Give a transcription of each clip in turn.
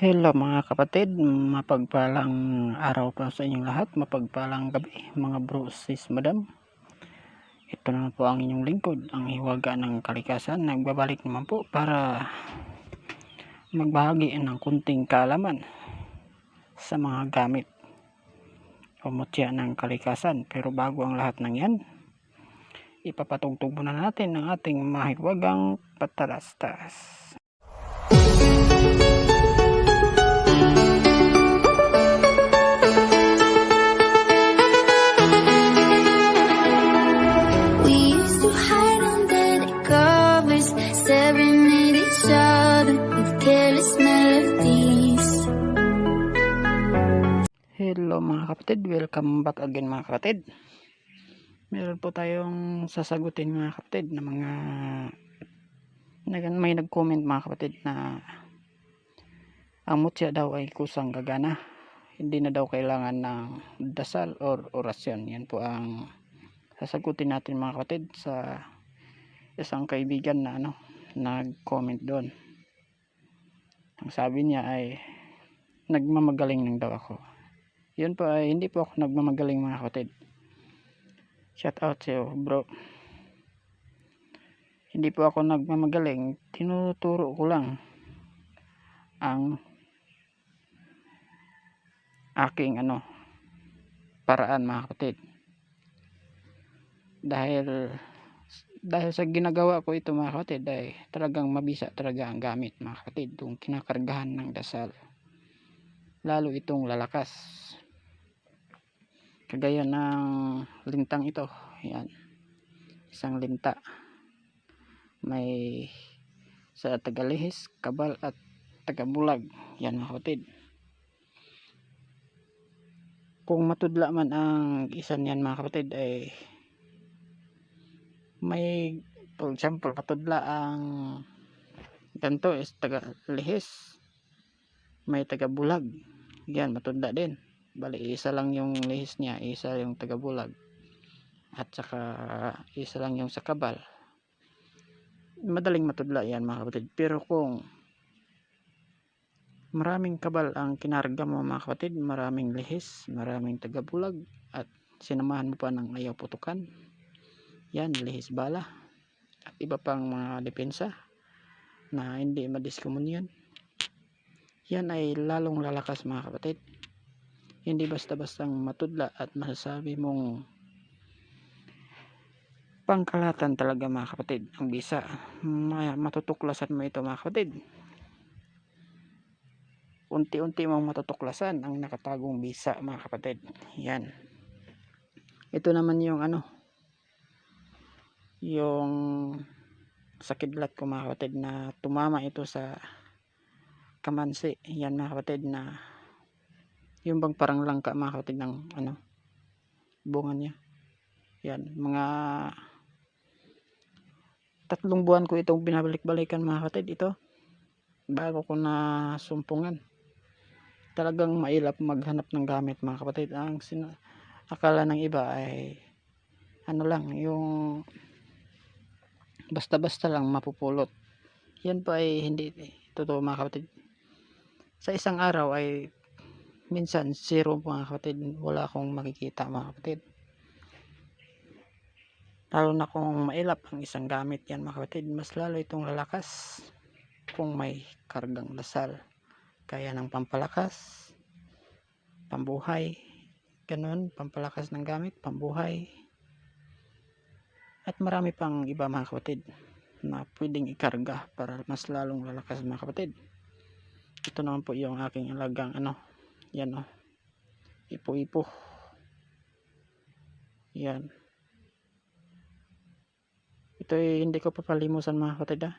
Hello mga kapatid, mapagpalang araw pa sa inyong lahat, mapagpalang gabi mga bro, sis, madam. Ito naman po ang inyong lingkod, ang hiwaga ng kalikasan. Nagbabalik naman po para magbahagi ng kunting kaalaman sa mga gamit o mutya ng kalikasan. Pero bago ang lahat ng yan, ipapatugtog muna natin ang ating mahiwagang patalastas. Mga kapatid, welcome back again mga kapatid. Meron po tayong sasagutin mga kapatid na mga nag- may nag-comment mga kapatid na ang mutya daw ay kusang gagana. Hindi na daw kailangan ng dasal or orasyon. Yan po ang sasagutin natin mga kapatid sa isang kaibigan na ano nag-comment doon. Ang sabi niya ay nagmamagaling lang daw ako yun po ay hindi po ako nagmamagaling mga kapatid. Shout out sa iyo bro. Hindi po ako nagmamagaling. Tinuturo ko lang ang aking ano paraan mga kapatid. Dahil dahil sa ginagawa ko ito mga kapatid ay talagang mabisa talaga ang gamit mga kapatid kung kinakargahan ng dasal. Lalo itong lalakas kagaya ng lintang ito. Yan isang linta. May sa tagalihis kabal at tagabulag. Yan mga kapatid. Kung matudla man ang isa niyan mga kapatid ay may for example matudla ang ganito is tagalihis may tagabulag. Yan matudla din bali isa lang yung lihis niya isa yung tagabulag at saka isa lang yung sa kabal. Madaling matudla yan mga kapatid. Pero kung maraming kabal ang kinarga mo mga kapatid maraming lihis maraming tagabulag at sinamahan mo pa ng ayaw putukan yan lihis bala. At iba pang mga depensa na hindi madiskumunyan yan ay lalong lalakas mga kapatid hindi basta-bastang matudla at masasabi mong pangkalatan talaga mga kapatid. Ang bisa Ma- matutuklasan mo ito mga kapatid. Unti-unti mong matutuklasan ang nakatagong bisa mga kapatid. Yan. Ito naman yung ano yung sa kidlat ko mga kapatid na tumama ito sa kamansi. Yan mga kapatid na yung bang parang langka mga kapatid ng ano bunga niya. Yan mga tatlong buwan ko itong binabalik-balikan mga kapatid. Ito bago ko na sumpungan talagang mailap maghanap ng gamit mga kapatid. Ang sina akala ng iba ay ano lang yung basta-basta lang mapupulot. Yan pa ay hindi totoo mga kapatid. Sa isang araw ay minsan zero mga kapatid wala akong makikita mga kapatid. Lalo na kung mailap ang isang gamit yan mga kapatid mas lalo itong lalakas kung may kargang dasal kaya ng pampalakas pambuhay ganun pampalakas ng gamit pambuhay. At marami pang iba mga kapatid na pwedeng ikarga para mas lalong lalakas mga kapatid. Ito naman po yung aking alagang ano yan o ipo ipo yan. Ito ay hindi ko papalimusan mga kapatid ha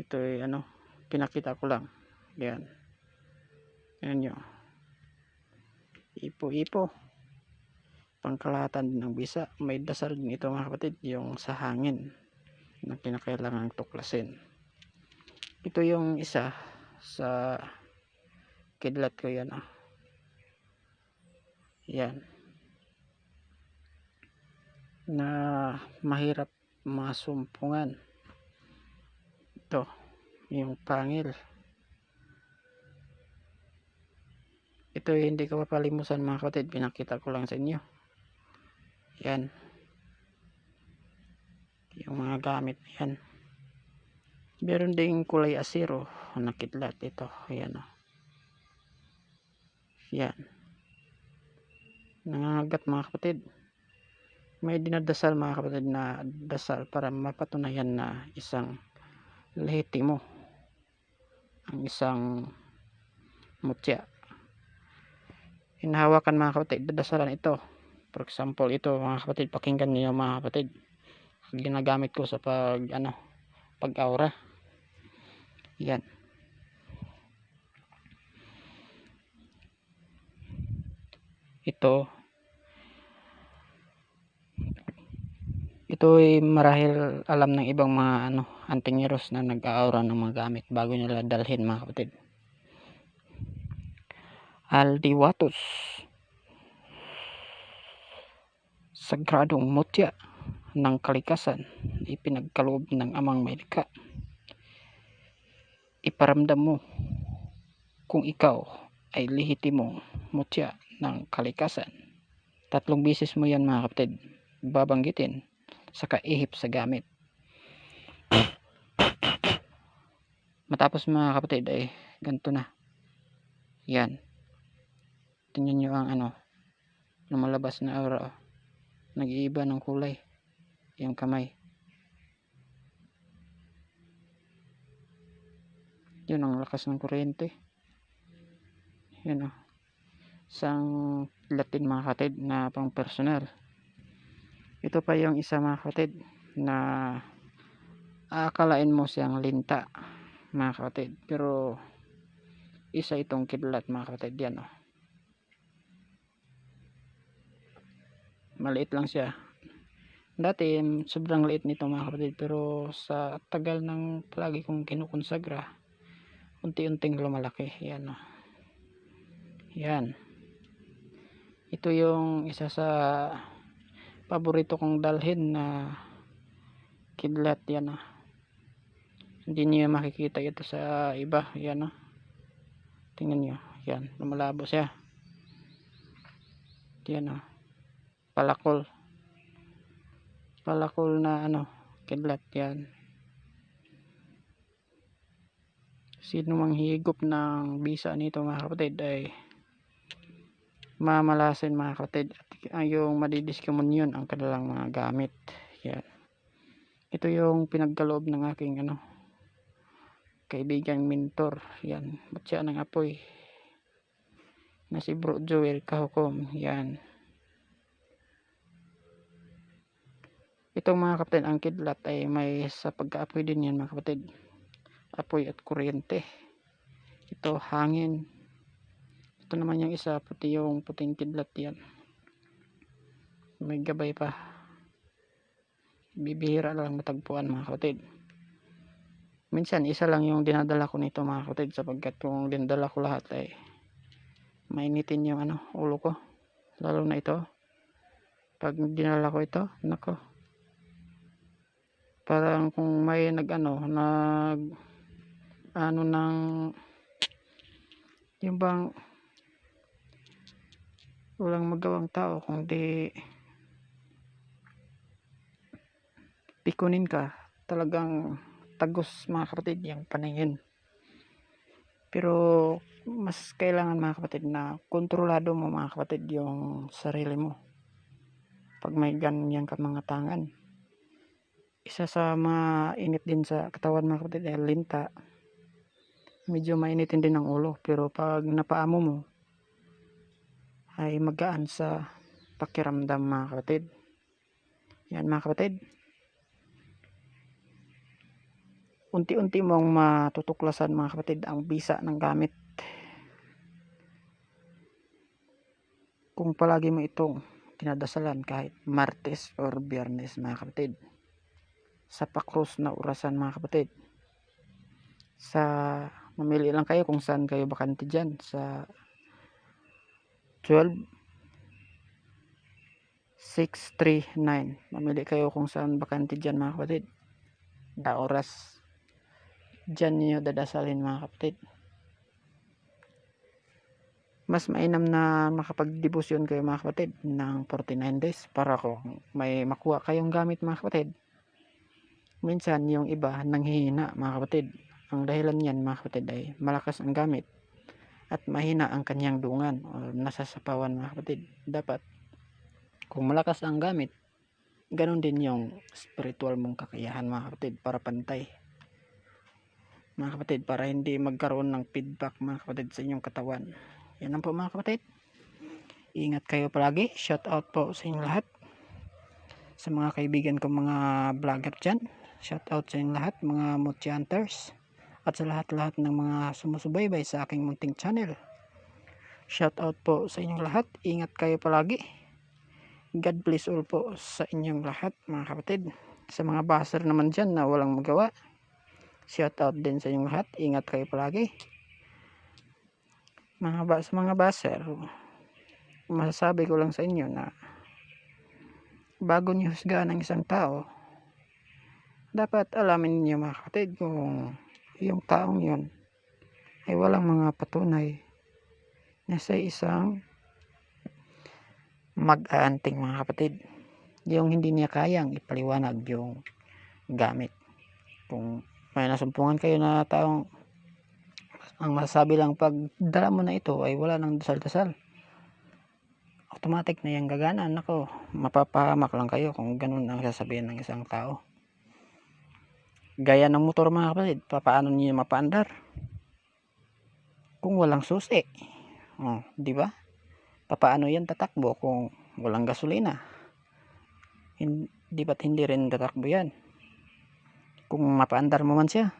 ito ay ano pinakita ko lang. Yan. Yan nyo. Ipo ipo pangkalahatan din ng bisa. May dasal din ito mga kapatid yung sa hangin na kinakailangang tuklasin. Ito yung isa sa kidlat ko yan ah yan. Na mahirap masumpungan. Ito yung pangil. Ito ay hindi ko papalimusan mga kapatid. Pinakita ko lang sa inyo. Yan. Yung mga gamit yan. Meron ding kulay asiro nakidlat ito yan o yan. Nangangagat mga kapatid. May dinadasal mga kapatid na dasal para mapatunayan na isang lehitimo ang isang mutya. Hinahawakan mga kapatid dadasalan ito. For example ito mga kapatid pakinggan niyo mga kapatid. Ginagamit ko sa pag ano pag aura yan ito. Ito ay marahil alam ng ibang mga ano antingiros na nag-aura ng mga gamit bago nila dalhin mga kapatid. Aldiwatos. Sagradong mutya ng kalikasan ipinagkaloob ng amang may iparamdam mo kung ikaw ay lihitimong mutya ng kalikasan. Tatlong bisis mo yan mga kapatid. Babanggitin sa kaihip sa gamit. Matapos mga kapatid ay ganito na. Yan. Tingnan nyo ang ano lumalabas na aura oh. nag-iiba ng kulay yung kamay. Yun ang lakas ng kuryente. Yun oh isang latin mga kapatid na pang personal. Ito pa yung isa mga kapatid na aakalain mo siyang linta mga kapatid pero isa itong kidlat mga kapatid yan oh. Maliit lang siya. Dati sobrang liit nito mga kapatid pero sa tagal ng palagi kong kinukonsagra unti-unting lumalaki. Yan o yan ito yung isa sa paborito kong dalhin na kidlat yan o hindi niyo makikita ito sa iba yan o tingnan niyo yan lumalabo siya yan o palakol. Palakol na ano kidlat yan. Sino mang higop ng bisa nito mga kapatid ay mamalasin mga kapatid at ang yung madidiskumunyon ang kanilang mga gamit. Yan. Ito yung pinagkaloob ng aking ano kaibigang mentor. Yan. Batya ng apoy? Na si bro Joel Kahukom yan. Itong mga kapatid ang kidlat ay may sa pagkaapoy din yan mga kapatid. Apoy at kuryente. Ito hangin ito naman yung isa puti yung puting kidlat yan. May gabay pa. Bibihira lang matagpuan mga kapatid. Minsan isa lang yung dinadala ko nito mga kapatid sapagkat kung dinadala ko lahat ay mainitin yung ano ulo ko. Lalo na ito. Pag dinala ko ito nako. Parang kung may nag ano nag ano ng yung bang walang magawang tao kundi pikunin ka. Talagang tagos mga kapatid yung paningin. Pero mas kailangan mga kapatid na kontrolado mo mga kapatid yung sarili mo. Pag may ganyan ka mga tangan. Isa sa mainit din sa katawan mga kapatid ay linta. Medyo mainitin din ang ulo pero pag napaamo mo ay magaan sa pakiramdam mga kapatid. Yan mga kapatid. Unti-unti mong matutuklasan mga kapatid ang bisa ng gamit. Kung palagi mo itong tinadasalan kahit martes or biyernes mga kapatid sa pakros na orasan mga kapatid sa mamili lang kayo kung saan kayo bakante dyan sa 12 639 mamili kayo kung saan bakante dyan mga kapatid. Da oras. Dyan niyo dadasalin mga kapatid. Mas mainam na makapagdebosyon kayo mga kapatid ng 49 days para kung may makuha kayong gamit mga kapatid. Minsan yung iba nanghihina mga kapatid. Ang dahilan niyan mga kapatid ay malakas ang gamit at mahina ang kanyang dungan o nasasapawan mga kapatid. Dapat kung malakas ang gamit ganon din yung spiritual mong kakayahan mga kapatid para pantay. Mga kapatid para hindi magkaroon ng feedback mga kapatid sa inyong katawan. Yan lang po mga kapatid. Ingat kayo palagi. Shout out po sa inyong lahat. Sa mga kaibigan ko mga vlogger dyan shout out sa inyong lahat mga Mochi Hunters at sa lahat-lahat ng mga sumusubaybay sa aking munting channel. Shout out po sa inyong lahat. Ingat kayo palagi. God bless all po sa inyong lahat mga kapatid. Sa mga baser naman dyan na walang magawa shout out din sa inyong lahat. Ingat kayo palagi. Mga ba sa mga baser masasabi ko lang sa inyo na bago niyo husgahan ng isang tao dapat alamin niyo mga kapatid kung yung taong yun ay walang mga patunay na sa isang mag-aanting mga kapatid. Yung hindi niya kayang ipaliwanag yung gamit. Kung may nasumpungan kayo na taong ang masasabi lang pag dala mo na ito ay wala nang dasal-dasal. Automatic na yung gagana. Nako mapapahamak lang kayo kung ganun ang sasabihin ng isang tao gaya ng motor mga kapatid papaano niyo mapaandar? Kung walang susi. Oh, di ba? Papaano yan tatakbo kung walang gasolina? Hindi ba't hindi rin tatakbo yan? Kung mapaandar mo man siya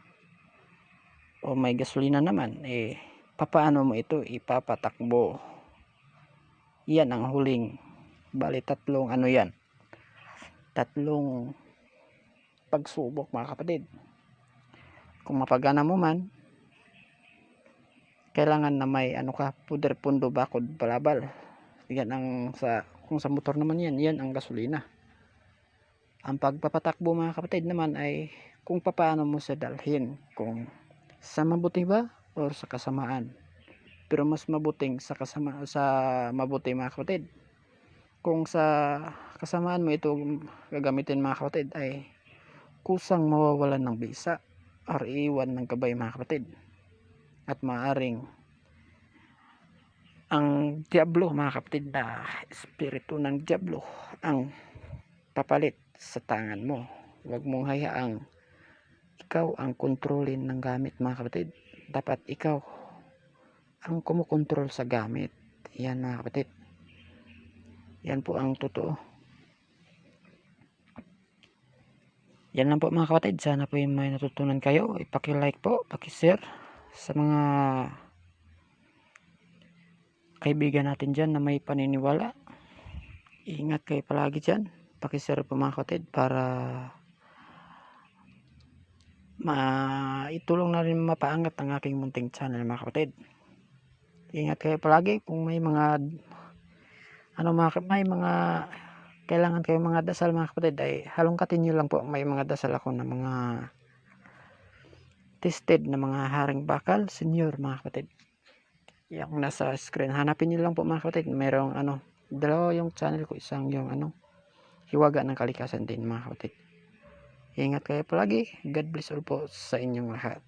o may gasolina naman eh papaano mo ito ipapatakbo? Yan ang huling bali tatlong ano yan? Tatlong pagsubok mga kapatid. Kung mapagana mo man kailangan na may ano ka puder pundo bakod balabal. Yan ang sa kung sa motor naman yan yan ang gasolina. Ang pagpapatakbo mga kapatid naman ay kung papaano mo sa dalhin. Kung sa mabuti ba or sa kasamaan. Pero mas mabuting sa kasama sa mabuti mga kapatid. Kung sa kasamaan mo ito gagamitin mga kapatid ay kusang mawawalan ng bisa or iwan ng gabay mga kapatid. At maaring ang diablo mga kapatid na espiritu ng diablo ang papalit sa tangan mo. Huwag mong hayaang ikaw ang kontrolin ng gamit mga kapatid. Dapat ikaw ang kumukontrol sa gamit. Yan mga kapatid. Yan po ang totoo yan lang po mga kapatid. Sana po yung may natutunan kayo. Ipaki-like po paki-share sa mga kaibigan natin dyan na may paniniwala. Ingat kayo palagi dyan. Paki-share po mga kapatid para maitulong na rin mapaangat ang aking munting channel mga kapatid. Ingat kayo palagi. Kung may mga ano mga may mga kailangan kayo mga dasal mga kapatid ay halongkatin nyo lang po. May mga dasal ako na mga tested na mga haring bakal senior mga kapatid. Yung nasa screen. Hanapin nyo lang po mga kapatid. Merong ano dalawa yung channel ko isang yung ano hiwaga ng kalikasan din mga kapatid. Ingat kayo palagi. God bless all po sa inyong lahat